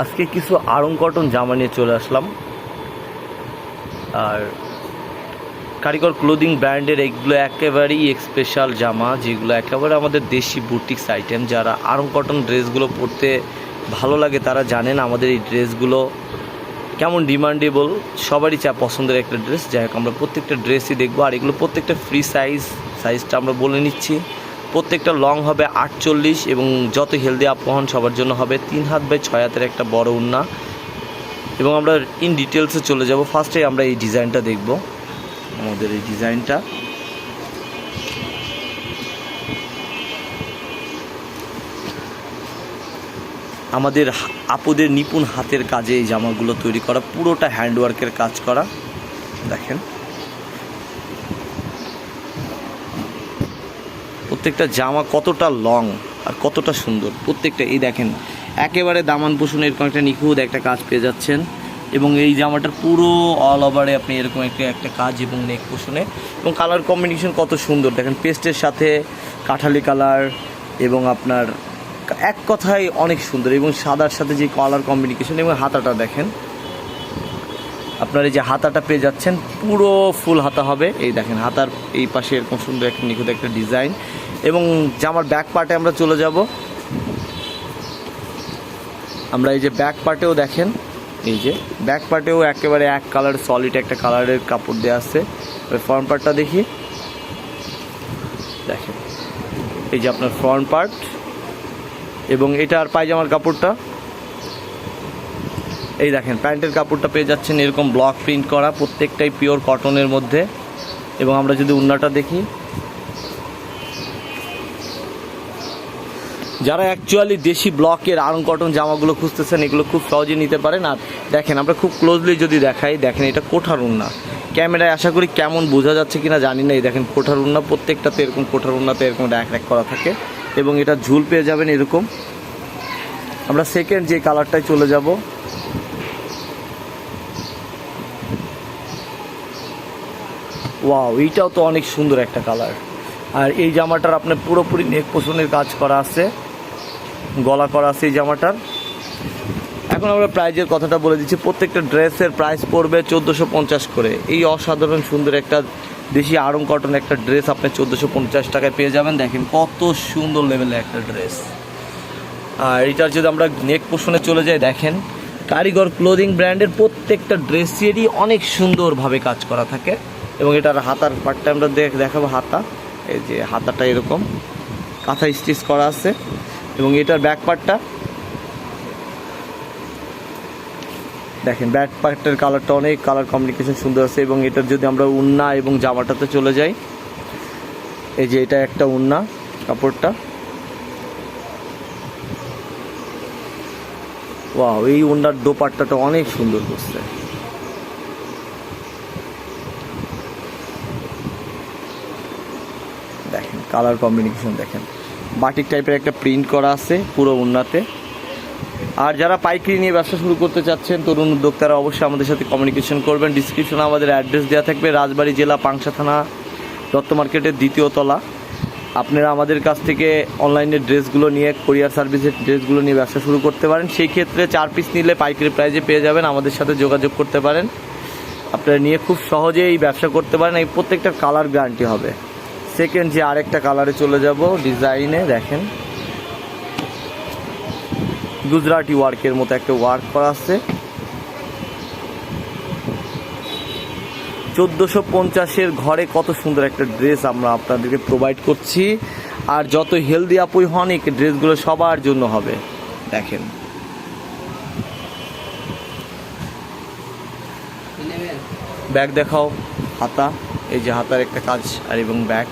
আজকে কিছু আড়ং কটন জামা নিয়ে চলে আসলাম। আর কারিগর ক্লোদিং ব্র্যান্ডের এগুলো একেবারেই স্পেশাল জামা, যেগুলো একেবারে আমাদের দেশি বুটিক্স আইটেম যারা আড়ং কটন ড্রেসগুলো পরতে ভালো লাগে, তারা জানেন আমাদের এই ড্রেসগুলো কেমন ডিমান্ডেবল সবারই চা পছন্দের একটা ড্রেস যাই হোক, আমরা প্রত্যেকটা ড্রেসই দেখব। আর এগুলো প্রত্যেকটা ফ্রি সাইজ সাইজটা আমরা বলে নিচ্ছি। প্রত্যেকটা লং হবে আটচল্লিশ এবং যত হেলদি আপহন সবার জন্য হবে তিন হাত বাই ছয় হাতের একটা বড় উন্না। এবং আমরা ইন ডিটেলসে চলে যাব। ফার্স্টে আমরা এই ডিজাইনটা দেখব। আমাদের এই ডিজাইনটা আমাদের আপুদের নিপুণ হাতের কাজে এই জামাগুলো তৈরি করা, পুরোটা হ্যান্ডওয়ার্কের কাজ করা। দেখেন। প্রত্যেকটা জামা কতটা লং আর কতটা সুন্দর। প্রত্যেকটা, এই দেখেন, একেবারে দামান পোষণ এরকম একটা নিখুঁত একটা কাজ পেয়ে যাচ্ছেন। এবং এই জামাটার পুরো অল ওভারে আপনি এরকম একটা একটা কাজ এবং নেক পোষণে। এবং কালার কম্বিনেশন কত সুন্দর। দেখেন পেস্টের সাথে কাঠালি কালার এবং আপনার এক কথায় অনেক সুন্দর। এবং সাদার সাথে যে কালার কম্বিনেশন এবং হাতাটা দেখেন, আপনার এই যে হাতাটা পেয়ে যাচ্ছেন, পুরো ফুল হাতা হবে। এই দেখেন, হাতার এই পাশে এরকম সুন্দর একটা নিখুঁত একটা ডিজাইন এবং জামার ব্যাক পার্টে আমরা চলে যাব। আমরা এই যে ব্যাক পার্টেও দেখেন, এই যে ব্যাক পার্টেও একেবারে এক কালার সলিড একটা কালারের কাপড় দেওয়া আছে। ফ্রন্ট পার্টটা দেখি। দেখেন, এই যে আপনার ফ্রন্ট পার্ট এবং এটার পায়জামার কাপড়টা। এই দেখেন, প্যান্টের কাপড়টা পেয়ে যাচ্ছেন এরকম ব্লক প্রিন্ট করা, প্রত্যেকটাই পিওর কটনের মধ্যে। এবং আমরা যদি উন্নাটা দেখি যারা অ্যাকচুয়ালি দেশি ব্লকের আরং কটন জামাগুলো খুঁজতেছেন, এগুলো খুব সহজে নিতে পারেন। আর দেখেন, আমরা খুব ক্লোজলি যদি দেখাই, দেখেন এটা কোঠার উন্না। ক্যামেরায় আশা করি কেমন বোঝা যাচ্ছে কিনা জানি না। এই দেখেন, কোঠার উন্না, প্রত্যেকটাতে এরকম কোঠার উন্নাতে এরকম র্যাক র্যাক করা থাকে। এবং এটা ঝুল পেয়ে যাবেন এরকম। আমরা সেকেন্ড যে কালারটায় চলে যাব। ওয়াও এইটাও তো অনেক সুন্দর একটা কালার আর এই জামাটার আপনার পুরোপুরি নেক পোষণের কাজ করা আছে। গলা করা আছে এই জামাটার। এখন আমরা প্রাইজের কথাটা বলে দিচ্ছি। প্রত্যেকটা ড্রেসের প্রাইস পড়বে চোদ্দোশো পঞ্চাশ করে। এই অসাধারণ সুন্দর একটা দেশি আড়ং কটন একটা ড্রেস আপনি চোদ্দোশো পঞ্চাশ টাকায় পেয়ে যাবেন। দেখেন কত সুন্দর লেভেলের একটা ড্রেস আর এটার যদি আমরা নেক পোষণে চলে যাই, দেখেন কারিগর ক্লোদিং ব্র্যান্ডের প্রত্যেকটা ড্রেসেরই অনেক সুন্দরভাবে কাজ করা থাকে। এবং এটার হাতার পার্টটা আমরা দেখ দেখাবো হাতা। এই যে হাতাটা এরকম। কাঁথা স্টিচ করা আছে। এবং এটার ব্যাক পার্টটা দেখেন ব্যাক পার্টের কালারটা অনেক কালার কমিউনিকেশন সুন্দর আছে এবং এটার যদি আমরা উন্না এবং জামাটাতে চলে যাই, এই যে এটা একটা উন্না কাপড়টা। ওয়াও এই উন্নার দোপাট্টাটা অনেক সুন্দর করছে। দেখেন কালার কম্বিনেশন দেখেন। বাটিক টাইপের একটা প্রিন্ট করা আছে পুরো উন্নাতে। আর যারা পাইকারি নিয়ে ব্যবসা শুরু করতে চাচ্ছেন, তরুণ উদ্যোক্তারা অবশ্যই আমাদের সাথে কমিউনিকেশন করবেন। ডিসক্রিপশনে আমাদের অ্যাড্রেস দেওয়া থাকবে, রাজবাড়ি জেলা পাংশা থানা, দত্ত মার্কেটের দ্বিতীয় তলা। আপনারা আমাদের কাছ থেকে অনলাইনে ড্রেসগুলো নিয়ে কোরিয়ার সার্ভিসের ড্রেসগুলো নিয়ে ব্যবসা শুরু করতে পারেন। সেই ক্ষেত্রে চার পিস নিলে পাইকারি প্রাইজে পেয়ে যাবেন। আমাদের সাথে যোগাযোগ করতে পারেন। আপনারা নিয়ে খুব সহজে এই ব্যবসা করতে পারেন। এই প্রত্যেকটা কালার গ্যারান্টি হবে। সেকেন্ড যে আরেকটা কালারে চলে যাব ডিজাইনে দেখেন। গুজরাটি ওয়ার্কের মতো একটা ওয়ার্ক করা আছে। চোদ্দোশো পঞ্চাশের ঘরে কত সুন্দর একটা ড্রেস আমরা আপনাদেরকে প্রোভাইড করছি। আর যত হেলদি আপুই হন, এই ড্রেসগুলো সবার জন্য হবে। দেখেন। ব্যাগ দেখাও। হাতা। এই যে হাতার একটা কাজ, আর এবং ব্যাগ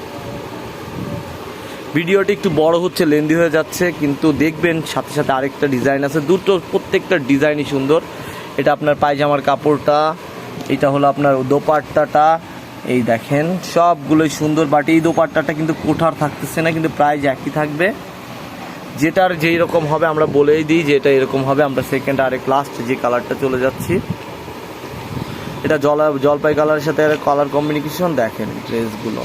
ভিডিওটি একটু বড় হচ্ছে লেন্দি হয়ে যাচ্ছে, কিন্তু দেখবেন সাথে সাথে আরেকটা ডিজাইন আছে। দুটো, প্রত্যেকটা ডিজাইনই সুন্দর। এটা আপনার পায়জামার কাপড়টা, এটা হলো আপনার দোপাট্টাটা। এই দেখেন, সবগুলোই সুন্দর বাট এই দোপাট্টাটা কিন্তু কোঠার থাকতেছে না, কিন্তু প্রাইস একই থাকবে। যেটার যেই রকম হবে আমরা বলেই দিই যে এটা এরকম হবে, আমরা সেকেন্ড আরেক লাস্ট যে কালারটা চলে যাচ্ছি। এটা জল জলপাই কালারের সাথে কালার কম্বিনেশন দেখেন ড্রেসগুলো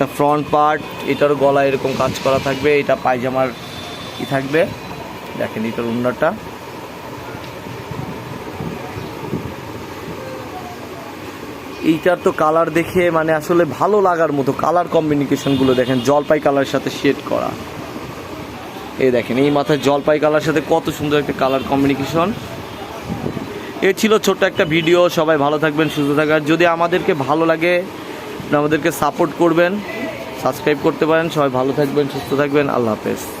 এটা ফ্রন্ট পার্ট এটার গলা এরকম কাজ করা থাকবে, এটা পায়জামার ই থাকবে। দেখেন এটার উন্নাটা এইটার তো কালার দেখে মানে আসলে ভালো লাগার মতো কালার কম্বিনিকেশনগুলো দেখেন, জলপাই কালারের সাথে শেড করা। এই দেখেন, এই মাথায় জলপাই কালার সাথে কত সুন্দর একটা কালার কম্বিনিকেশন এ ছিল ছোট্ট একটা ভিডিও সবাই ভালো থাকবেন, সুস্থ থাকার যদি আমাদেরকে ভালো লাগে আমাদেরকে সাপোর্ট করবেন সাবস্ক্রাইব করতে পারেন। সবাই ভালো থাকবেন সুস্থ থাকবেন। আল্লাহ হাফেজ।